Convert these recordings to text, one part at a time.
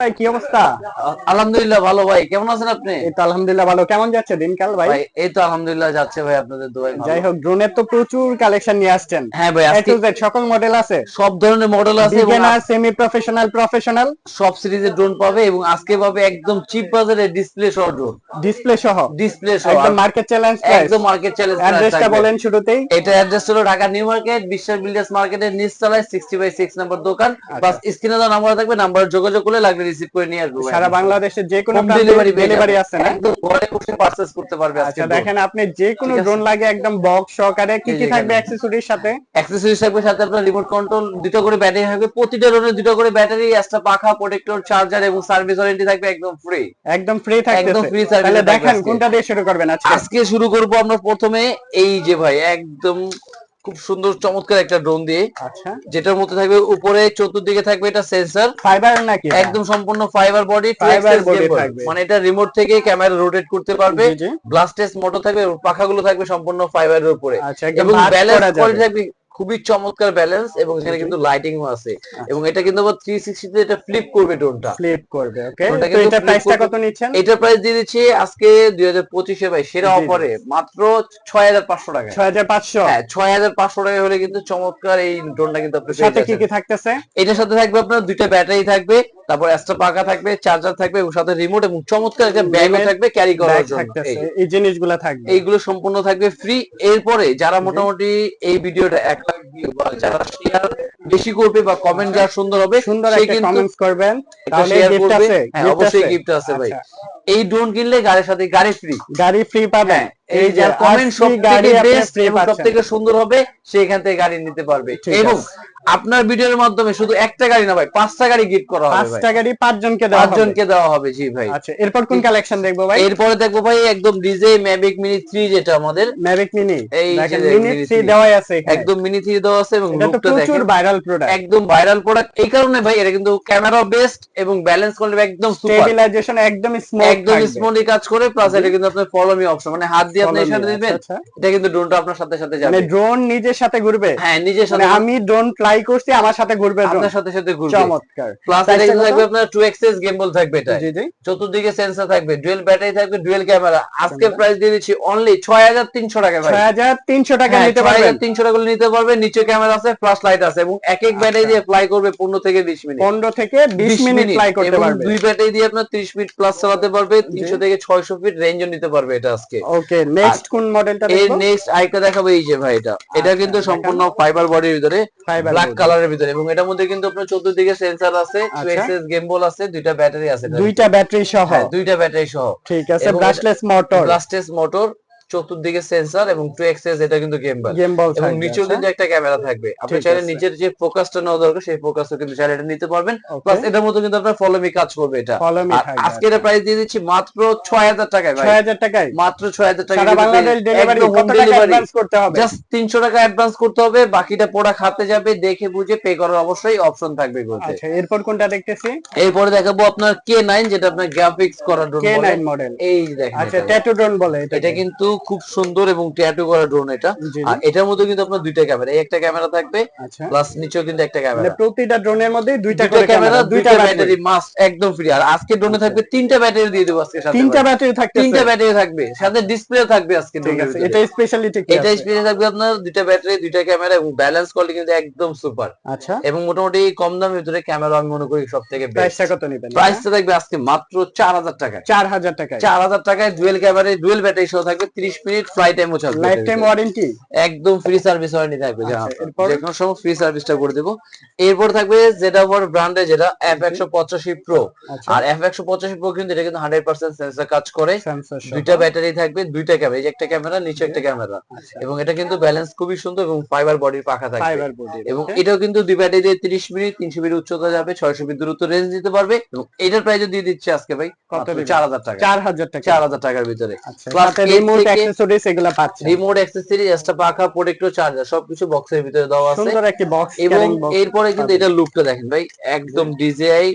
ভাই কি অবস্থা? আলহামদুলিল্লাহ ভালো ভাই কেমন আছেন আপনি? এই তো আলহামদুলিল্লাহ ভালো। কেমন যাচ্ছে দিনকাল ভাই? ভাই এই তো আলহামদুলিল্লাহ যাচ্ছে ভাই আপনাদের দোয়ায়। যাই হোক ড্রোনের তো প্রচুর কালেকশন নিয়ে আসছেন। হ্যাঁ ভাই এ আজকে টু জেড সকল মডেল আছে? সব ধরনের মডেল আছে বিগিনার সেমি প্রফেশনাল প্রফেশনাল সব সিরিজের ড্রোন পাবে এবং আজকে পাবে একদম চিপ বাজারে ডিসপ্লে সহ ড্রোন ডিসপ্লে সহ? ডিসপ্লে সহ। একদম মার্কেট চ্যালেঞ্জ একদম মার্কেট চ্যালেঞ্জ অ্যাড্রেসটা বলেন শুরুতেই। এটা অ্যাড্রেস হলো Dhaka New Market Biswas Builders মার্কেটের নিচ তলায় সিক্সটি বাই সিক্স নাম্বার দোকান। আচ্ছা। প্লাস স্ক্রিনে দেওয়া নাম্বার থাকবে নাম্বার যোগাযোগ করলে লাগলে রিসিভ করে নিয়ে আসব সারা বাংলাদেশে যে কোনো ডেলিভারি ডেলিভারি আছে না? একদম ঘরে বসে পারচেজ করতে পারবে আচ্ছা দেখেন আপনি যে কোনো ড্রোন লাগে একদম বক্স সহকারে কি কি থাকবে। অ্যাক্সেসরির সাথে? অ্যাক্সেসরিজ থাকবে সাথে আপনার রিমোট কন্ট্রোল দুটো করে ব্যাটারি থাকবে। প্রতিটা রোনে দুটো করে ব্যাটারি এক্সট্রা পাখা প্রোটেক্টর চার্জার এবং সার্ভিস ওয়ারেন্টি থাকবে একদম ফ্রি একদম ফ্রি একদম থাকতেছে free তাহলে থাকবে দেখেন কোনটা দিয়ে শুরু করবেন আজকে? আজকে শুরু করব আমরা প্রথমে এই যে ভাই একদম খুব সুন্দর চমৎকার একটা ড্রোন দিয়ে। আচ্ছা। যেটার মধ্যে থাকবে উপরে চতুর্দিকে থাকবে এটা সেন্সর ফাইবার নাকি? একদম সম্পূর্ণ ফাইবার বডি ফাইবার বডি থাকবে। মানে এটা রিমোট থেকে ক্যামেরা রোটেট করতে পারবে। ব্লাস্টেস মোটর থাকবে পাখাগুলো থাকবে সম্পূর্ণ ফাইবারের উপরে। আচ্ছা এবং ব্যালেন্স করা। কোয়ালিটি থাকবে খুবই চমৎকার ব্যালেন্স এবং এখানে কিন্তু লাইটিং ও আছে। আচ্ছা। এবং এটা কিন্তু আবার 360 তে এটা ফ্লিপ করবে ড্রোনটা ফ্লিপ করবে ওকে তো এটা প্রাইসটা কত নিচ্ছেন? এটা প্রাইস দিয়ে দিচ্ছি আজকে দুই হাজার পঁচিশে ভাই সেরা। অফারে মাত্র ছয় হাজার পাঁচশো টাকা। ছয় হাজার পাঁচশো? হ্যাঁ ছয় হাজার পাঁচশো টাকা হলে কিন্তু চমৎকার এই ড্রোনটা কিন্তু আপনি পেয়ে সাথে কি কি থাকতেছে? এটার সাথে থাকবে আপনার দুইটা ব্যাটারি থাকবে। তারপর এক্সট্রা পাকা থাকবে চার্জার থাকবে এবং সাথে রিমোট এবং চমৎকার একটা ব্যাগও থাকবে ক্যারি করার জন্য। এই। জিনিসগুলো থাকবে। এইগুলো সম্পূর্ণ থাকবে ফ্রি এরপরে যারা মোটামুটি এই ভিডিওটা এক লাখ ভিউ বা যারা শেয়ার বেশি করবে বা কমেন্ট যারা সুন্দর হবে সুন্দর একটা কমেন্টস করবেন। তাহলে গিফট। আছে হ্যাঁ অবশ্যই গিফট আছে ভাই। আচ্ছা, এই ড্রোন কিনলে গাড়ির সাথে গাড়ি ফ্রি গাড়ি ফ্রি পাবেন এই যে কমেন্ট সব গাড়ি থেকে আপনি বেস্ট এবং সব থেকে সুন্দর হবে সে এখান থেকে গাড়ি নিতে পারবে। এবং আপনার ভিডিওর মাধ্যমে শুধু একটা গাড়ি না ভাই পাঁচটা গাড়ি গিফট করা হবে পাঁচটা গাড়ি পাঁচজনকে দেওয়া হবে। পাঁচজনকে দেওয়া হবে জি ভাই। আচ্ছা এরপর কোন কালেকশন দেখব ভাই? এরপরে দেখব ভাই একদম ডিজে ম্যাভিক মিনি থ্রি যেটা আমাদের। ম্যাভিক মিনি এই যে দেখেন দেখেন, মিনি 3 3 দেওয়াই আছে একদম মিনি থ্রি দেওয়া আছে এবং লুকটা প্রচুর ভাইরাল প্রোডাক্ট একদম ভাইরাল প্রোডাক্ট এই কারণে ভাই এটা কিন্তু ক্যামেরা বেস্ট এবং ব্যালেন্স কোয়ালিটি একদম সুপার স্টেবিলাইজেশন একদম স্মুথ একদম স্মুথলি কাজ করে প্লাস এটা কিন্তু আপনার ফলো মি অপশন মানে হাত দিয়ে আপনি এখানে দিবেন আচ্ছা, এটা কিন্তু ড্রোনটা আপনার সাথে সাথে যাবে। মানে ড্রোন নিজের সাথে ঘুরবে? হ্যাঁ নিজের মানে সাথে আমি ড্রোন ফ্লাই করছি আমার সাথে ঘুরবে ড্রোন আপনার সাথে সাথে ঘুরবে। চমৎকার। প্লাস এটা কিন্তু থাকবে আপনার টু এক্সেস গেমবল থাকবে এটা চতুর্দিকে সেন্সর থাকবে ডুয়েল ব্যাটারি থাকবে ডুয়েল ক্যামেরা আজকে প্রাইস দিয়ে দিচ্ছি অনলি ছয় হাজার তিনশো টাকা ভাই। ছয় হাজার তিনশো টাকা হ্যাঁ, নিতে পারবেন। হাজার তিনশো টাকা করে নিতে পারবে নিচে ক্যামেরা আছে ফ্লাশ লাইট আছে এবং এক এক ব্যাটারি দিয়ে ফ্লাই করবে পনেরো থেকে বিশ মিনিট। পনেরো থেকে বিশ মিনিট ফ্লাই করতে পারবে। দুই ব্যাটারি দিয়ে আপনার ত্রিশ মিনিট প্লাস চালাতে পারবে তিনশো থেকে ছয়শো ফিট রেঞ্জও নিতে পারবে এটা আজকে। ওকে নেক্সট কোন মডেলটা এর নেক্সট আইটা দেখাবো এই যে ভাই এটা। এটা কিন্তু সম্পূর্ণ ফাইবার বডির ভিতরে ব্ল্যাক কালারের ভিতরে। এবং এটার মধ্যে কিন্তু আপনার চতুর্দিকে সেন্সার আছে আচ্ছা। এক্সএস গেমবল আছে দুইটা ব্যাটারি আছে দুইটা ব্যাটারি সহ। হ্যাঁ, দুইটা ব্যাটারি সহ। ঠিক আছে ব্রাশলেস মোটর ব্রাশলেস মোটর চতুর্দিকে সেন্সর এবং টু এক্সএস এটা কিন্তু গেমবল গেম বল এবং নিচেও কিন্তু একটা ক্যামেরা থাকবে। আপনি চাইলে। নিচের যে ফোকাসটা নেওয়া দরকার সেই ফোকাসটা কিন্তু চাইলে এটা নিতে পারবেন। প্লাস এটার মধ্যে কিন্তু আপনার ফলো মি কাজ করবে এটা। আজকে এটা প্রাইস দিয়ে দিচ্ছি মাত্র ছয় হাজার টাকায় ভাই। ছয় হাজার টাকায়? মাত্র ছয় হাজার টাকা সারা বাংলাদেশ ডেলিভারি কত টাকা অ্যাডভান্স করতে হবে? জাস্ট তিনশো টাকা অ্যাডভান্স করতে হবে বাকিটা প্রোডাক্ট হাতে যাবে দেখে বুঝে পে করার অবশ্যই অপশন থাকবে করতে আচ্ছা এরপর কোনটা দেখতেছি? এরপরে দেখাবো আপনার কে নাইন যেটা আপনার গ্রাফিক্স করার কে নাইন মডেল এই দেখেন আচ্ছা ট্যাটু ড্রোন বলে এটা এটা কিন্তু খুব সুন্দর এবং ট্যাটু করা ড্রোন এটা। আর এটার মধ্যে কিন্তু আপনার দুইটা ক্যামেরা এই একটা ক্যামেরা থাকবে আচ্ছা। প্লাস নিচেও কিন্তু একটা মানে ক্যামেরা প্রতিটা ড্রোনের মধ্যে দুইটা করে ক্যামেরা দুইটা ব্যাটারি মাস্ট একদম ফ্রি আর আজকে ড্রোনে থাকবে তিনটা ব্যাটারি দিয়ে দেবো আজকে সাথে তিনটা ব্যাটারি থাকতেছে। তিনটা ব্যাটারি থাকবে সাথে ডিসপ্লে থাকবে আজকে ঠিক আছে এটা স্পেশালিটি কি এটা? স্পেশাল থাকবে আপনার দুইটা ব্যাটারি দুইটা ক্যামেরা এবং ব্যালেন্স কোয়ালিটি কিন্তু একদম সুপার আচ্ছা। এবং মোটামুটি কম দামের ভিতরে ক্যামেরা আমি মনে করি সব থেকে বেস্ট প্রাইসটা কত নেবেন? প্রাইসটা থাকবে আজকে মাত্র চার হাজার টাকা চার হাজার টাকায়। চার হাজার টাকায় ডুয়েল ক্যামেরা ডুয়েল ব্যাটারি সহ থাকবে ত্রিশ মিনিট ফ্লাইট টাইমও থাকবে লাইফ টাইম ওয়ারেন্টি একদম ফ্রি সার্ভিস ওয়ারেন্টি থাকবে আচ্ছা? যে কোনো সময় ফ্রি সার্ভিসটা করে দেবো। এরপর থাকবে যেটা আবার ব্র্যান্ডে যেটা এফ একশো পঁচাশি প্রো আচ্ছা। আর এফ একশো পঁচাশি প্রো কিন্তু এটা কিন্তু হান্ড্রেড পার্সেন্ট সেন্সর কাজ করে। দুইটা ব্যাটারি থাকবে দুইটা ক্যামেরা এই যে একটা ক্যামেরা নিচে একটা ক্যামেরা আচ্ছা। এবং এটা কিন্তু ব্যালেন্স খুবই সুন্দর এবং ফাইবার বডির পাখা থাকবে। ফাইবার বডি এবং এটাও কিন্তু দুই ব্যাটারি দিয়ে তিরিশ মিনিট তিনশো মিনিট উচ্চতা যাবে ছয়শো মিনিট দূরত্ব রেঞ্জ দিতে পারবে। এবং এটার প্রাইস দিয়ে দিচ্ছে আজকে ভাই কত দিবেন? চার হাজার টাকা। চার হাজার টাকা। চার হাজার টাকার ভিতরে। আচ্ছা সাথে রিমোট অ্যাক্সেসরিজ এগুলা পাচ্ছে রিমোট অ্যাক্সেসরি একটা পাখা প্রোটেক্টর চার্জার সবকিছু বক্সের ভিতরে দেওয়া আছে। সুন্দর একটি বক্স এবং এরপরে কিন্তু এটা লুকটা দেখেন ভাই একদম ডিজিআই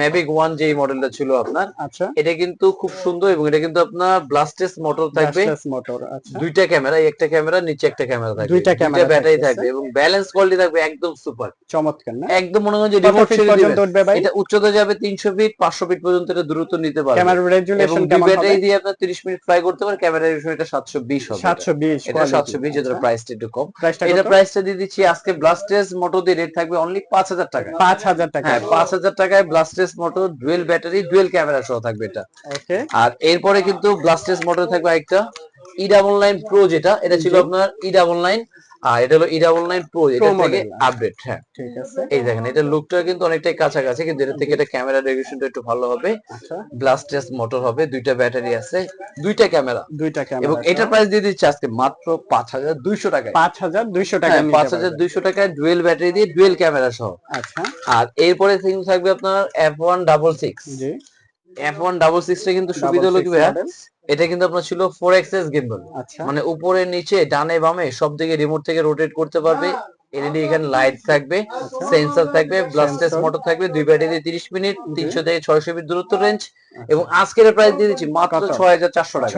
ম্যাভিক ওয়ান যে মডেলটা ছিল আপনার আচ্ছা। এটা কিন্তু খুব সুন্দর এবং এটা কিন্তু আপনার ব্লাস্টেস মোটর থাকবে। মোটর আচ্ছা। দুইটা ক্যামেরা একটা ক্যামেরা নিচে একটা ক্যামেরা থাকবে। দুইটা camera ব্যাটারি থাকবে এবং ব্যালেন্স কোয়ালিটি থাকবে একদম সুপার চমৎকার না? একদম মনে করেন যে রিমোট ছেড়ে পর্যন্ত দিবেন। উঠবে ভাই? এটা উচ্চতা যাবে তিনশো ফিট পাঁচশো ফিট পর্যন্ত এটা দ্রুত নিতে পারবে। ক্যামেরা রেজুলেশন কেমন হবে? ব্যাটারি দিয়ে আপনার তিরিশ মিনিট ফ্লাই করতে পারেন ক্যামেরা রেজুলেশন সাতশো বিশ হবে। এটা। 720 এটা সাতশো বিশ এটার প্রাইসটা একটু কম। এটা প্রাইসটা দিয়ে দিচ্ছি আজকে ব্লাস্টেস মোটর দিয়ে রেট থাকবে অনলি পাঁচ হাজার টাকা। 5000 টাকা। হ্যাঁ পাঁচ হাজার টাকায় brushless motor dual battery dual camera সহ থাকবে এটা। আর এরপরে কিন্তু ব্লাস্টেস মোটর থাকবে একটা ই ডাবল নাইন প্রো যেটা এটা ছিল আপনার ই ডাবল নাইন আর এটা হলো ই ডাবল নাইন প্রো এটা থেকে আপডেট হ্যাঁ। ঠিক আছে। এই দেখেন এটা লুকটা কিন্তু অনেকটাই কাছাকাছি কিন্তু এটা থেকে এটা ক্যামেরা রেগুলেশনটা একটু ভালো হবে। আচ্ছা। ব্লাস্টেস মোটর হবে দুইটা ব্যাটারি আছে দুইটা ক্যামেরা দুইটা ক্যামেরা এবং এটার প্রাইস দিয়ে দিচ্ছে আজকে মাত্র পাঁচ হাজার দুইশো টাকায়। 5200 টাকা হ্যাঁ, পাঁচ হাজার দুইশো টাকায় ডুয়েল ব্যাটারি দিয়ে ডুয়েল ক্যামেরা সহ। আচ্ছা। আর এরপরে কিন্তু থাকবে আপনার F one double six G. F one double সিক্সটা কিন্তু সুবিধা হলো কি ভাইয়া? এটা কিন্তু আপনার ছিল ফোর এক্সেস গিম্বল মানে উপরে নিচে ডানে বামে সব দিকে রিমোট থেকে রোটেট করতে পারবে। এলইডি এখানে লাইট থাকবে সেন্সর থাকবে Sensor। মোটর থাকবে দুই ব্যাটারি তিরিশ মিনিট তিনশো থেকে ছয়শো মিনিট দূরত্ব রেঞ্জ এবং আজকের প্রাইস দিয়ে দিচ্ছি মাত্র কত? ছয় হাজার চারশো টাকা।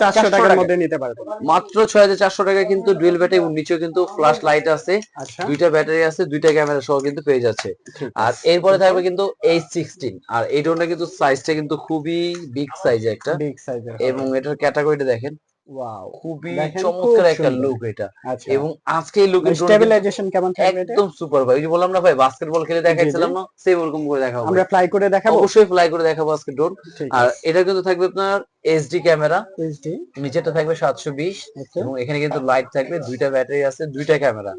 6400 টাকার মধ্যে নিতে পারবেন মাত্র ছয় হাজার চারশো টাকা কিন্তু ডুয়েল ব্যাটারি নিচেও কিন্তু ফ্ল্যাশ লাইট আছে। আচ্ছা। দুইটা ব্যাটারি আছে দুইটা ক্যামেরা সহ কিন্তু পেয়ে যাচ্ছে। আর এরপরে থাকবে কিন্তু এইচ সিক্সটিন আর এই ড্রোনটা কিন্তু সাইজটা কিন্তু খুবই বিগ সাইজ একটা। বিগ সাইজের এবং এটার ক্যাটাগরিটা দেখেন। খুবই চমৎকার একটা। লুক এটা। আচ্ছা। এবং আজকে এই লুকের স্টেবিলাইজেশন কেমন থাকবে একদম সুপার ভাই। ওই যে বললাম না ভাই বাস্কেটবল খেলে দেখাইছিলাম না সেম ওরকম করে দেখাবো আমরা ফ্লাই করে দেখাবো? অবশ্যই ফ্লাই করে দেখাবো আজকে ড্রোন আর এটা কিন্তু থাকবে আপনার এইচডি ক্যামেরা এইচডি নিচেটা থাকবে সাতশো বিশ ওকে এবং এখানে কিন্তু লাইট থাকবে দুইটা ব্যাটারি আছে দুইটা ক্যামেরা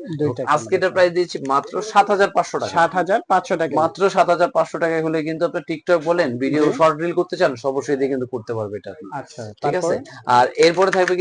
আজকে এটা প্রাইস দিয়েছি মাত্র সাত হাজার পাঁচশো টাকা। 7500 টাকা। মাত্র সাত হাজার পাঁচশো টাকা হলে কিন্তু আপনি টিকটক বলেন ভিডিও শর্ট রিল করতে চান অবশ্যই দিয়ে কিন্তু করতে পারবে এটা আচ্ছা ঠিক আছে? আর এরপরে থাকবে